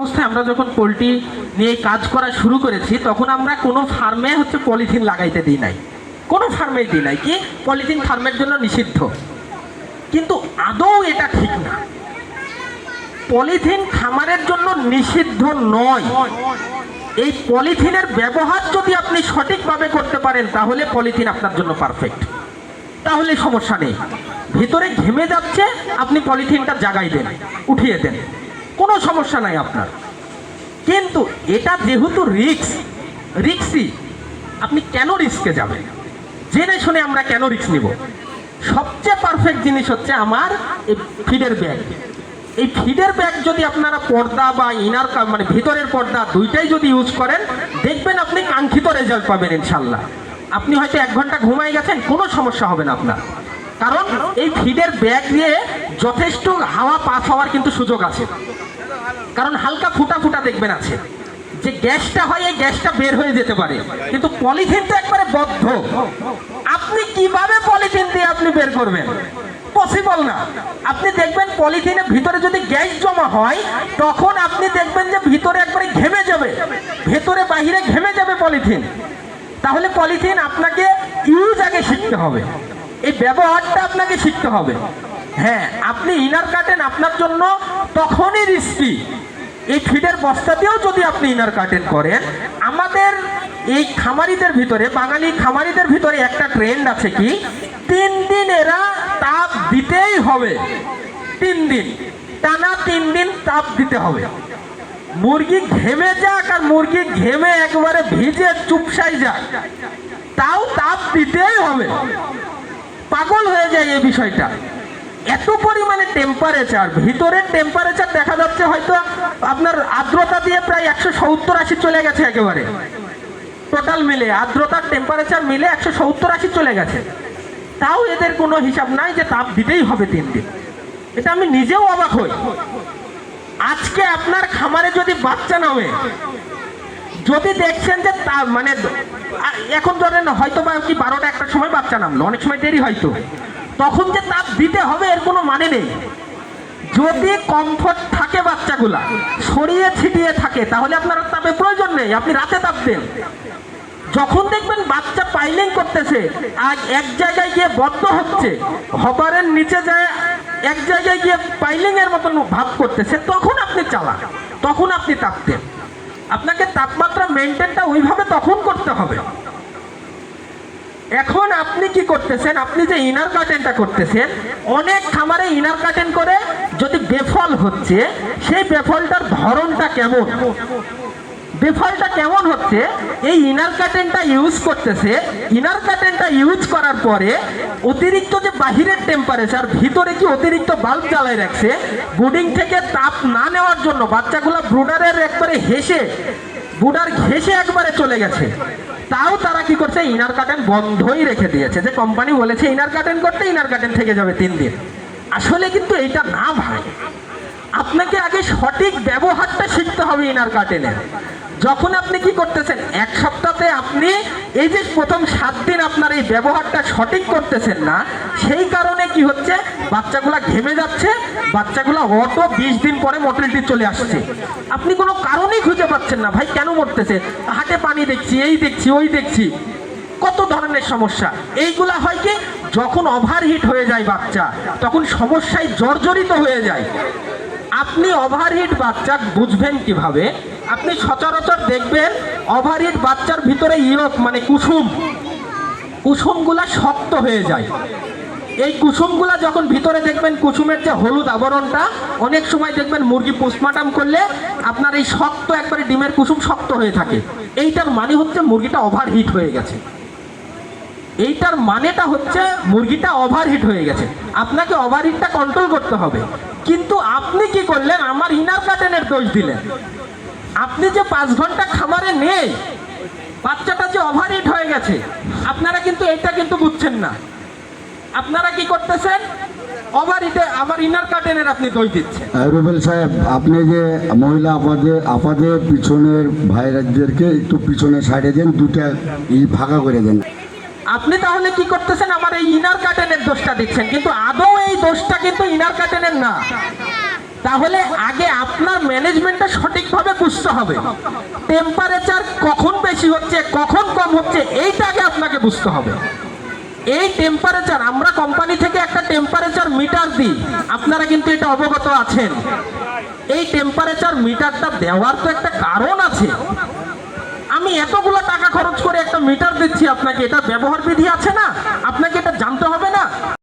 অবস্থায় আমরা যখন পোলট্রি নিয়ে কাজ করা শুরু করেছি, তখন আমরা কোনো ফার্মে হচ্ছে পলিথিন লাগাইতে দিই নাই। কোনো ফার্মেই দিই নাই কি? পলিথিন ফার্মের জন্য নিষিদ্ধ। কিন্তু আদৌ এটা ঠিক না। পলিথিন খামারের জন্য নিষিদ্ধ নয়। এই পলিথিনের ব্যবহার যদি আপনি সঠিকভাবে করতে পারেন, তাহলে পলিথিন আপনার জন্য পারফেক্ট তাহলে সমস্যা নেই। ভিতরে ঘেমে যাচ্ছে, আপনি পলিথিনটা জাগাই দেন, উঠিয়ে দেন। কোনো সমস্যা নাই আপনার। কিন্তু এটা যেহেতু রিক্স রিক্সই আপনি কেন রিস্কে যাবেন? জেনে শুনে আমরা কেন রিস্ক নিব? সবচেয়ে পারফেক্ট জিনিস হচ্ছে আমার এই ফিডের ব্যাগ এই ফিডের ব্যাগ যদি আপনারা পর্দা বা ইনার মানে ভিতরের পর্দা দুইটাই যদি ইউজ করেন, দেখবেন আপনি কাঙ্ক্ষিত রেজাল্ট পাবেন ইনশাল্লাহ আপনি হয়তো এক ঘণ্টা ঘুমাই গেছেন, কোনো সমস্যা হবে না আপনার। কারণ এই ফিডের ব্যাগ দিয়ে যথেষ্ট হাওয়া পাস হওয়ার কিন্তু সুযোগ আছে। কারণ হালকা ফুটা ফুটা দেখবেন আছে। যে গ্যাসটা হয়, এই গ্যাসটা বের হয়ে যেতে পারে। কিন্তু পলিথিন তো একবারে বদ্ধ। আপনি কীভাবে পলিথিন দিয়ে আপনি বের করবেন? পসিবল না। আপনি দেখবেন পলিথিনের ভিতরে যদি গ্যাস জমা হয়, তখন আপনি দেখবেন যে ভিতরে একবারে ঘেমে যাবে। ভেতরে বাহিরে ঘেমে যাবে পলিথিন। তাহলে পলিথিন আপনাকে ইউজ আগে শিখতে হবে। এই ব্যবহারটা আপনাকে শিখতে হবে। হ্যাঁ আপনি ইনার কাটেন আপনার জন্য তখনই রিস্কি এই ফিডের বস্তাতেও যদি আপনি ইনার কাটেন করেন, আমাদের এই খামারিদের ভিতরে, বাঙালি খামারিদের ভিতরে একটা ট্রেন্ড আছে কি? তিন দিন এরা তাপ দিতেই হবে। তিন দিন। টানা তিন দিন তাপ দিতে হবে। মুরগি ঘেমে যাক আর মুরগি ঘেমে একবারে ভিজে চুপসাই যাক। তাও তাপ দিতেই হবে। পাগল হয়ে যায় এই বিষয়টা। এত পরিমাণে টেম্পারেচার ভিতরের টেম্পারেচার দেখা যাচ্ছে হয়তো আপনার আর্দ্রতা দিয়ে প্রায় একশো সত্তর আশি চলে গেছে একেবারে। টোটাল মিলে, আর্দ্রতার টেম্পারেচার মিলে একশো সত্তর আশি চলে গেছে। তাও এদের কোনো হিসাব নাই যে তাপ দিতেই হবে তিন দিন। এটা আমি নিজেও অবাক হই। আজকে আপনার খামারে যদি বাচ্চা নামে যদি দেখছেন যে তা মানে এখন ধরেন হয়তো বা কি বারোটা একটার সময় বাচ্চা নামলো, অনেক সময় দেরি হয়তো তখন যে তাপ দিতে হবে, এর কোনো মানে নেই। যদি কমফোর্ট থাকে বাচ্চাগুলা, সরিয়ে ছিটিয়ে থাকে, তাহলে আপনার তাপের প্রয়োজন নেই, আপনি রাতে তাপ দেন। যখন দেখবেন বাচ্চা পাইলিং করতেছে, আর এক জায়গায় গিয়ে বদ্ধ হচ্ছে, হবারের নিচে যায়, এক জায়গায় গিয়ে পাইলিং এর মতন ভাব করতেছে, তখন আপনি চালান, তখন আপনি তাপ দেন। আপনাকে তাপমাত্রা মেনটেনটা ওইভাবে তখন করতে হবে। এখন আপনি কি করতেছেন? আপনি যে ইনার কার্টেনটা করতেছেন, অনেক খামারে ইনার কার্টেন করে যদি বেফল হচ্ছে, সেই বেফলটার ধরনটা কেমন? বেফলটা কেমন হচ্ছে? এই ইনার কার্টেনটা ইউজ করতেছে ইনার কার্টেনটা ইউজ করার পরে অতিরিক্ত যে বাহিরের টেম্পারেচার ভিতরে কি অতিরিক্ত বাল্ব জ্বালাই রাখছে বুডিং থেকে তাপ না নেওয়ার জন্য বাচ্চাগুলো ব্রুডারের একবারে হেসে বুডার ঘেসে একবারে চলে গেছে। তাও তারা কি করছে? ইনার কার্টেন বন্ধই রেখে দিয়েছে। যে কোম্পানি বলেছে ইনার কার্টেন করতে ইনার কার্টেন থেকে যাবে তিন দিন। আসলে কিন্তু এটা না ভাই। আপনাকে আগে সঠিক ব্যবহারটা শিখতে হবে ইনার কার্টেনের। যখন আপনি কি করতেছেন, এক সপ্তাহে আপনি এই যে প্রথম সাত দিন আপনার এই ব্যবহারটা সঠিক করতেছেন না, সেই কারণে কি হচ্ছে, বাচ্চাগুলা ঘেমে যাচ্ছে, বাচ্চাগুলা অত বিশ দিন পরে মোটিলিটি চলে আসছে। আপনি কোনো কারণেই খুঁজে পাচ্ছেন না, ভাই, কেন মরতেছে? হাটে পানি দেখছি, এই দেখছি, ওই দেখছি। কত ধরনের সমস্যা। এইগুলা হয় কি, যখন ওভারহিট হয়ে যায় বাচ্চা, তখন সমস্যায় জর্জরিত হয়ে যায়। আপনি ওভারহিট বাচ্চা বুঝবেন কীভাবে? আপনি সচরাচর দেখবেন ওভারহিট বাচ্চার ভিতরে ইয়ক মানে কুসুম। কুসুমগুলা শক্ত হয়ে যায়। এই কুসুমগুলা যখন ভিতরে দেখবেন, কুসুমের যে হলুদ আবরণটা, অনেক সময় দেখবেন মুরগি পোস্টমার্টাম করলে আপনার এই শক্ত একবারে ডিমের কুসুম শক্ত হয়ে থাকে। এইটার মানে হচ্ছে মুরগিটা ওভারহিট হয়ে গেছে। এইটার মানেটা হচ্ছে মুরগিটা ওভারহিট হয়ে গেছে। আপনাকে ওভারহিটটা কন্ট্রোল করতে হবে। কিন্তু আপনি কি করলেন? আমার ইনার কার্টেনের দোষ দিলেন। আপনি যে পাঁচ ঘণ্টা খামারে নেই বাচ্চাটা যে ওভারহিট হয়ে গেছে আপনারা কিন্তু এটা কিন্তু বুঝছেন না। আপনারা কি করতেছেন? আমার ইনার কার্টেনের আপনি দিচ্ছেন। রুবেল সাহেব আপনি যে মহিলা আপাদের আপাদের পিছনের ভাইরাদেরকে একটু পিছনে সাইডে দেন দুটা ই ভাগা করে দেন। আপনি তাহলে কি করতেছেন? আমার এই ইনার কার্টেনের দোষটা দিচ্ছেন কিন্তু আদৌ এই দোষটা কিন্তু ইনার কার্টেনের না। তাহলে আগে আপনার ম্যানেজমেন্টটা সঠিকভাবে বুঝতে হবে। টেম্পারেচার কখন বেশি হচ্ছে, কখন কম হচ্ছে, এইটা আগে আপনাকে বুঝতে হবে। এই টেম্পারেচার আমরা কোম্পানি থেকে একটা টেম্পারেচার মিটার দিই। আপনারা কিন্তু এটা অবগত আছেন। এই টেম্পারেচার মিটারটা দেওয়ার তো একটা কারণ আছে। আমি এতগুলো টাকা খরচ করে একটা মিটার দিচ্ছি আপনাকে, এটা ব্যবহার বিধি আছে না? আপনাকে এটা জানতে হবে না?